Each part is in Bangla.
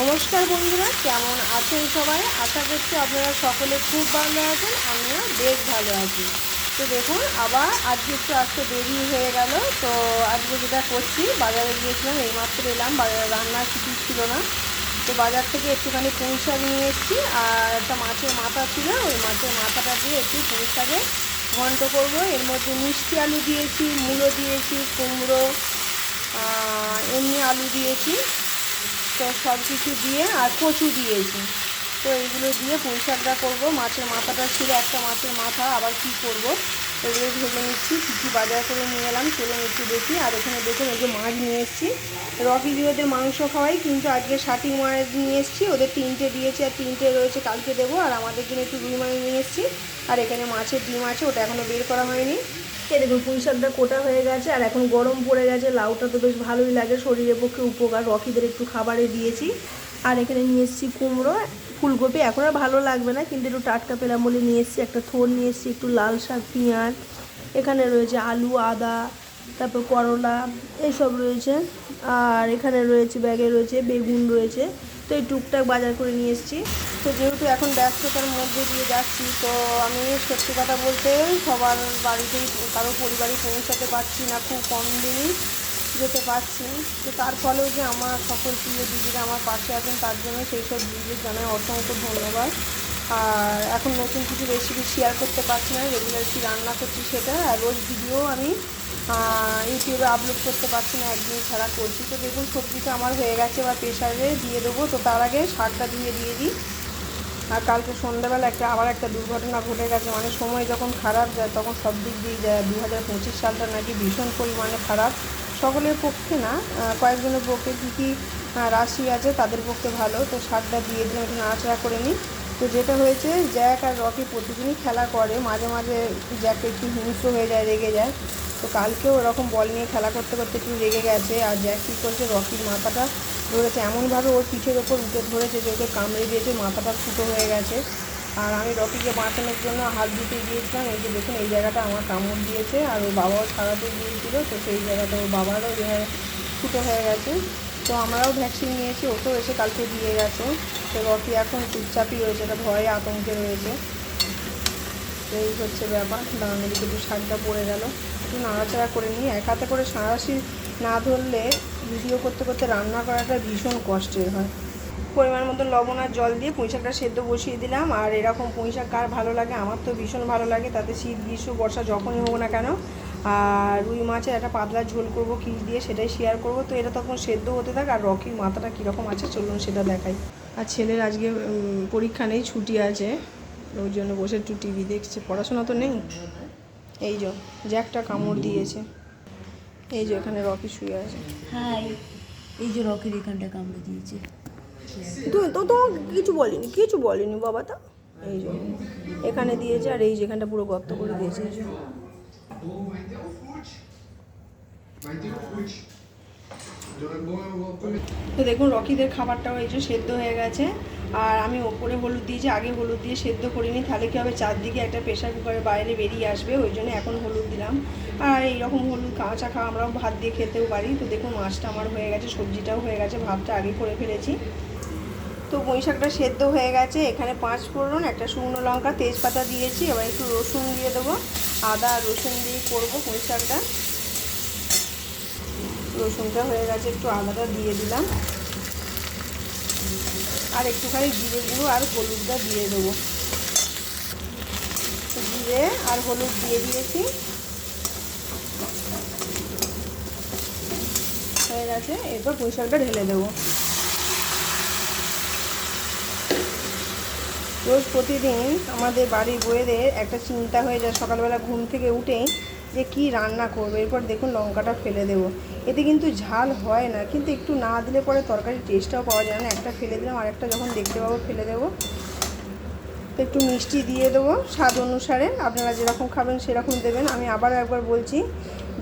নমস্কার বন্ধুরা, কেমন আছেন সবাই? আশা করছি আপনারা সকলে খুব ভালো আছেন, আমিও বেশ ভালো আছি। তো দেখুন, আবার আজকে একটু আসতে দেরি হয়ে গেল, তো আজকে যেটা করছি, বাজারে গিয়েছিলাম, এইমাত্র এলাম, বাজারে রান্না কিছু ছিল না। তো বাজার থেকে একটুখানি পুঁই শাক নিয়ে এসেছি, আর একটা মাছের মাথা ছিল, ওই মাছের মাথাটা দিয়ে একটু পুঁই শাকে ঘন্ট করব। এর মধ্যে মিষ্টি আলু দিয়েছি, মূলো দিয়েছি, কুমড়ো এমনি আলু দিয়েছি। তো সব কিছু দিয়ে আর কচু দিয়েছি। তো এইগুলো দিয়ে পুঁই শাকটা করব। মাছের মাথাটা ছিল একটা মাছের মাথা, আবার কি করব? এগুলো ভেজে নিচ্ছি কী কী বাজার করে নিয়ে এলাম চলুন একটু দেখি। আর এখানে দেখুন, এই যে মাছ নিয়ে এসেছি। রকি ওদের মাংস খাওয়াই, কিন্তু আজকে ষাটি মাছ নিয়ে এসেছি। ওদের তিনটে দিয়েছি, আর তিনটে রয়েছে কালকে দেবো, আর আমাদের জন্য একটু রুই মাছ নিয়ে এসেছি। আর এখানে মাছের ডিম আছে, ওটা এখনও বের করা হয়নি। এই দেখুন, পুঁই শাকটা কোটা হয়ে গেছে, আর এখন গরম পড়ে গেছে, লাউটা তো বেশ ভালোই লাগে, শরীরের পক্ষে উপকার। রকিদের একটু খাবারে দিয়েছি। আর এখানে নিয়ে এসেছি কুমড়ো ফুলকপি এখন আর ভালো লাগবে না, কিন্তু একটু টাটকা পেলাম বলে নিয়ে এসেছি, একটা থোর নিয়ে এসেছি, একটু লাল শাক, পেঁয়াজ, এখানে রয়েছে আলু, আদা, তারপর করলা এইসব রয়েছে, আর এখানে রয়েছে, ব্যাগে রয়েছে বেগুন রয়েছে, তো এই টুকটাক বাজার করে নিয়ে এসেছি। তো যেহেতু এখন ব্যস্ততার মধ্যে দিয়ে যাচ্ছি, তো আমি সত্যি কথা বলতে সবার বাড়িতেই, কারও পরিবারই পৌঁছাতে পারছি না, খুব কম দিনই। যেতে পারছি। তো তার ফলেও যে আমার সকল প্রিয় দিদিরা আমার পাশে আছেন, তার জন্য সেই সব দিদিদের জানাই অসংখ্য ধন্যবাদ। আর এখন নতুন কিছু রেসিপি শেয়ার করতে পারছি না রেগুলার কি রান্না করছি সেটা, আর রোজ ভিডিও আমি ইউটিউবে আপলোড করতে পারছি না, একদিন ছাড়া করছি। তো দেখুন, সবজিটা আমার হয়ে গেছে বা প্রেশারে দিয়ে দেবো। তো তার আগে শাকটা দিয়ে দিয়ে দিই। আর কালকে সন্ধ্যাবেলা একটা, আবার একটা দুর্ঘটনা ঘটে গেছে মানে সময় যখন খারাপ যায়, তখন সব দিক দিয়ে যায়। দু হাজার পঁচিশ সালটা নাকি ভীষণ পরিমাণে খারাপ। সকলের পক্ষে না কয়েকজনের পক্ষে কী কী রাশি আছে তাদের পক্ষে ভালো, তো সারটা দিয়ে দিলাম একটু নাড়াচাড়া করে নিই তো যেটা হয়েছে, জ্যাক আর রকি প্রতিদিনই খেলা করে, মাঝে মাঝে জ্যাক একটু হিংস্র হয়ে যায়, রেগে যায়। তো কালকেও ওরকম বল নিয়ে খেলা করতে করতে একটু রেগে গেছে, আর জ্যাক কী করছে, রকির মাথাটা ধরেছে। এমনভাবে ওর পিঠের ওপর উঠে ধরেছে যে ওকে কামড়ে দিয়েছে, মাথাটা ফুটো হয়ে গেছে। আর আমি রকিকে বাঁচানোর জন্য হাত দিতে গিয়েছিলাম। এই যে দেখুন, এই জায়গাটা আমার কামড় দিয়েছে আর ওর বাবাও ছাড়াতে গিয়েছিল, তো সেই জায়গাটা ওর বাবারও ফুটো হয়ে গেছে। তো আমরাও ভ্যাকসিন নিয়েছি, ওকেও এসে কালকে দিয়ে গেছে। তো রকি এখন চুপচাপই রয়েছে এটা ভয়ে আতঙ্কে রয়েছে। এই হচ্ছে ব্যাপার, দাঁড়ান দিকে একটু শাকটা পড়ে গেল। একটু নাড়াচাড়া করে নিই, এক হাতে করে সাঁড়াশি না ধরলে ভিডিও করতে করতে রান্না করাটা ভীষণ কষ্টের হয়। পরিমাণ মতো লবণ আর জল দিয়ে পুঁই শাকটা সেদ্ধ বসিয়ে দিলাম। আর এরকম পুঁই শাক কার ভালো লাগে? আমার তো ভীষণ ভালো লাগে। তাতে শীত, গ্রীষ্ম, বর্ষা যখনই হোক না কেন। আর রুই মাছের একটা পাতলা ঝোল করব কী দিয়ে সেটাই শেয়ার করব। তো এটা তখন সেদ্ধ হতে থাক আর রকির মাথাটা কীরকম আছে চলুন সেটা দেখাই। আর ছেলের আজকে পরীক্ষা নেই, ছুটি আছে। ওই জন্য বসে একটু টিভি দেখছে। পড়াশোনা তো নেই? এই যে জ্যাকটা কামড় দিয়েছে। এই যে এখানে রকি শুয়ে আছে। হ্যাঁ এই যে রকির এখানটা কামড়ে দিয়েছে। তুমি তো তোমাকে কিছু বলিনি কিছু বলিনি বাবা তা এই যে, এখানে দিয়েছে আর এই যেখানটা পুরো গর্ত করে দিয়েছে। তো দেখুন, রকিদের খাবারটাও এই যে সেদ্ধ হয়ে গেছে। আর আমি ওপরে হলুদ দিয়েছি আগে হলুদ দিয়ে সেদ্ধ করিনি, তাহলে কী হবে? চারদিকে একটা প্রেশার কুকারের বাইরে বেরিয়ে আসবে, ওই জন্য এখন হলুদ দিলাম। আর এইরকম হলুদ কাঁচা খাওয়া আমরাও ভাত দিয়ে খেতেও পারি। তো দেখুন, মাছটা আমার হয়ে গেছে, সবজিটাও হয়ে গেছে, ভাতটা আগে করে ফেলেছি। তো পুঁই শাকটা সেদ্ধ হয়ে গেছে। এখানে পাঁচ ফোড়ন, একটা শুকনো লঙ্কা, তেজপাতা দিয়েছি। এবার একটু রসুন দিয়ে দেবো। আদা আর রসুন দিয়ে করব পুঁই শাকটা রসুনটা হয়ে গেছে, একটু আদাটা দিয়ে দিলাম। আর একটুখানি জিরে গুঁড়ো আর হলুদটা দিয়ে দেবো। জিরে আর হলুদ দিয়ে দিয়েছি। হয়ে গেছে, এরপর পুঁই শাকটা ঢেলে দেবো। রোজ প্রতিদিন আমাদের বাড়ির বউয়েদের একটা চিন্তা হয়ে যায় সকালবেলা ঘুম থেকে উঠেই যে কি রান্না করব। এরপর দেখুন লঙ্কাটা ফেলে দেবো। এতে কিন্তু ঝাল হয় না, কিন্তু একটু না দিলে পরে তরকারির টেস্টটাও পাওয়া যায় না। একটা ফেলে দিলাম আর একটা যখন দেখতে পাবো ফেলে দেবো। তো একটু মিষ্টি দিয়ে দেবো স্বাদ অনুসারে। আপনারা যেরকম খাবেন সেরকম দেবেন। আমি আবারও একবার বলছি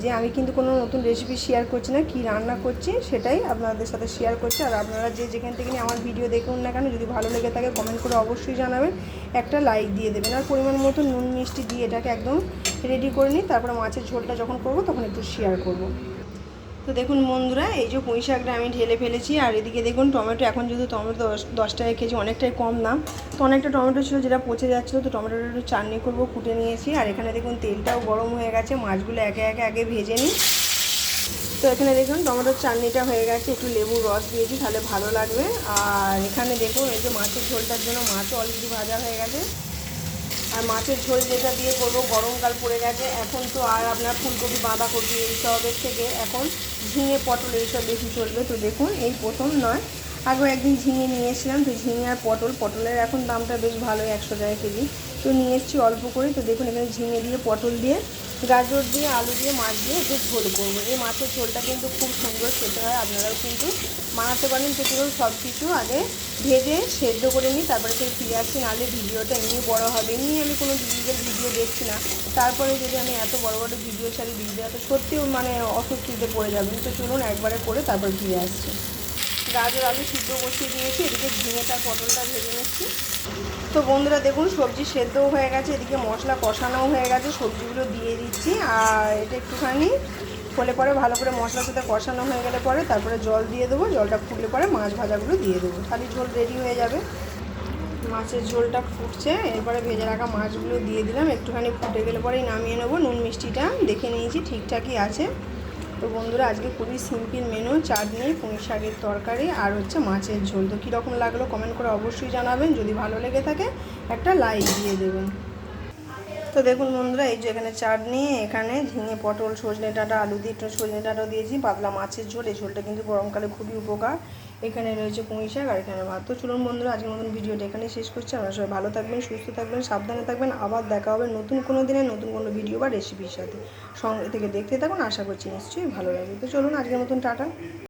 যে আমি কিন্তু কোনো নতুন রেসিপি শেয়ার করছি না, কি রান্না করছি সেটাই আপনাদের সাথে শেয়ার করছি। আর আপনারা যে যেখান থেকে আমার ভিডিও দেখুন না কেন, যদি ভালো লেগে থাকে কমেন্ট করে অবশ্যই জানাবেন, একটা লাইক দিয়ে দেবেন। আর পরিমাণ মতো নুন মিষ্টি দিয়ে এটাকে একদম রেডি করে নিই, তারপরে মাছের ঝোলটা যখন করব তখন একটু শেয়ার করব। তো দেখুন বন্ধুরা, এই যে পুঁই শাকটা আমি ঢেলে ফেলেছি, আর এদিকে দেখুন টমেটো, এখন যেহেতু টমেটো দশ টাকা কেজি, অনেকটাই কম দাম, তো অনেকটা টমেটো ছিল যেটা পচে যাচ্ছিল, তো টমেটোটা একটু চাটনি করব, কুটে নিয়েছি, আর এখানে দেখুন তেলটাও গরম হয়ে গেছে, মাছগুলো একে একে আগে ভেজে নিই। তো এখানে দেখুন টমেটোর চাটনিটা হয়ে গেছে, একটু লেবুর রস দিয়েছি, তাহলে ভালো লাগবে। আর এখানে দেখুন এই যে মাছের ঝোলটার জন্য মাছও অলরেডি ভাজা হয়ে গেছে। আর মাছের ঝোল যেটা দিয়ে করব গরমকাল পড়ে গেছে, এখন তো আর আপনার ফুলকপি, বাঁধাকপি এইসবের থেকে এখন ঝিঙে পটল এইসব বেশি চলবে, তো দেখুন, এই প্রথম নয়। আগেও একদিন ঝিঙে নিয়ে এসেছিলাম, তো ঝিঙে আর পটল, পটলের এখন দামটা বেশ ভালোই, একশো টাকা কেজি। তো নিয়ে এসেছি অল্প করে, তো দেখুন এখানে ঝিঙে দিয়ে, পটল দিয়ে গাজর দিয়ে, আলু দিয়ে, মাছ দিয়ে একটু ঝোল করব। এই মাছের ঝোলটা কিন্তু খুব সুন্দর খেতে হয়, আপনারাও কিন্তু বানাতে পারেন। চলুন সব কিছু আগে ভেজে সেদ্ধ করে নিই তারপরে সেই ফিরে আসছি নাহলে ভিডিওটা এমনি বড় হবে। এমনি আমি কোনো ডিজিটাল ভিডিও দেখছি না। তারপরে যদি আমি এত বড় বড় ভিডিও ছাড়ি ভিডিও তো সত্যি মানে অস্বস্তিতে পড়ে যাবেন। তো চলুন একবারে করে তারপর ফিরে আসছি। গাজর আলু সিদ্ধ বসিয়ে দিয়েছি, এদিকে ঝিঙেটা, পটলটা ভেজে নিচ্ছি। তো বন্ধুরা, দেখুন, সবজি সেদ্ধও হয়ে গেছে, এদিকে মশলা কষানোও হয়ে গেছে, সবজিগুলো দিয়ে দিচ্ছি, আর এটা একটুখানি ফলে পরে ভালো করে মশলার সাথে কষানো হয়ে গেলে পরে তারপরে জল দিয়ে দেবো, জলটা ফুটলে পরে মাছ ভাজাগুলো দিয়ে দেবো। খালি ঝোল রেডি হয়ে যাবে। মাছের ঝোলটা ফুটছে, এরপরে ভেজে রাখা মাছগুলো দিয়ে দিলাম, একটুখানি ফুটে গেলে পরেই নামিয়ে নেব। নুন মিষ্টিটা দেখে নিয়েছি, ঠিকঠাকই আছে। তো বন্ধুরা, আজকে খুবই সিম্পল মেনু চাটনি পুঁই শাকের তরকারি, আর হচ্ছে মাছের ঝোল। তো কীরকম লাগল কমেন্ট করে অবশ্যই জানাবেন। যদি ভালো লেগে থাকে, একটা লাইক দিয়ে দেবেন। তো দেখুন বন্ধুরা, এই যে এখানে চাটনি এখানে ঝিঙে, পটল, সজনে ডাঁটা, আলু দিয়ে একটু সজনে ডাঁটাও দিয়েছি, পাতলা মাছের ঝোল, এই ঝোলটা কিন্তু গরমকালে খুবই উপকার। এখানে রয়েছে পুঁই শাক আর এখানে ভাত তো চলুন বন্ধুরা, আজকের মতন ভিডিওটা এখানে শেষ করছি। আপনারা সবাই ভালো থাকবেন, সুস্থ থাকবেন, সাবধানে থাকবেন। আবার দেখা হবে নতুন কোনো দিনে, নতুন কোনো ভিডিও বা রেসিপির সাথে। সঙ্গে থেকে দেখতে থাকুন, আশা করছি নিশ্চয়ই ভালো লাগবে। তো চলুন, আজকের মতন টাটা।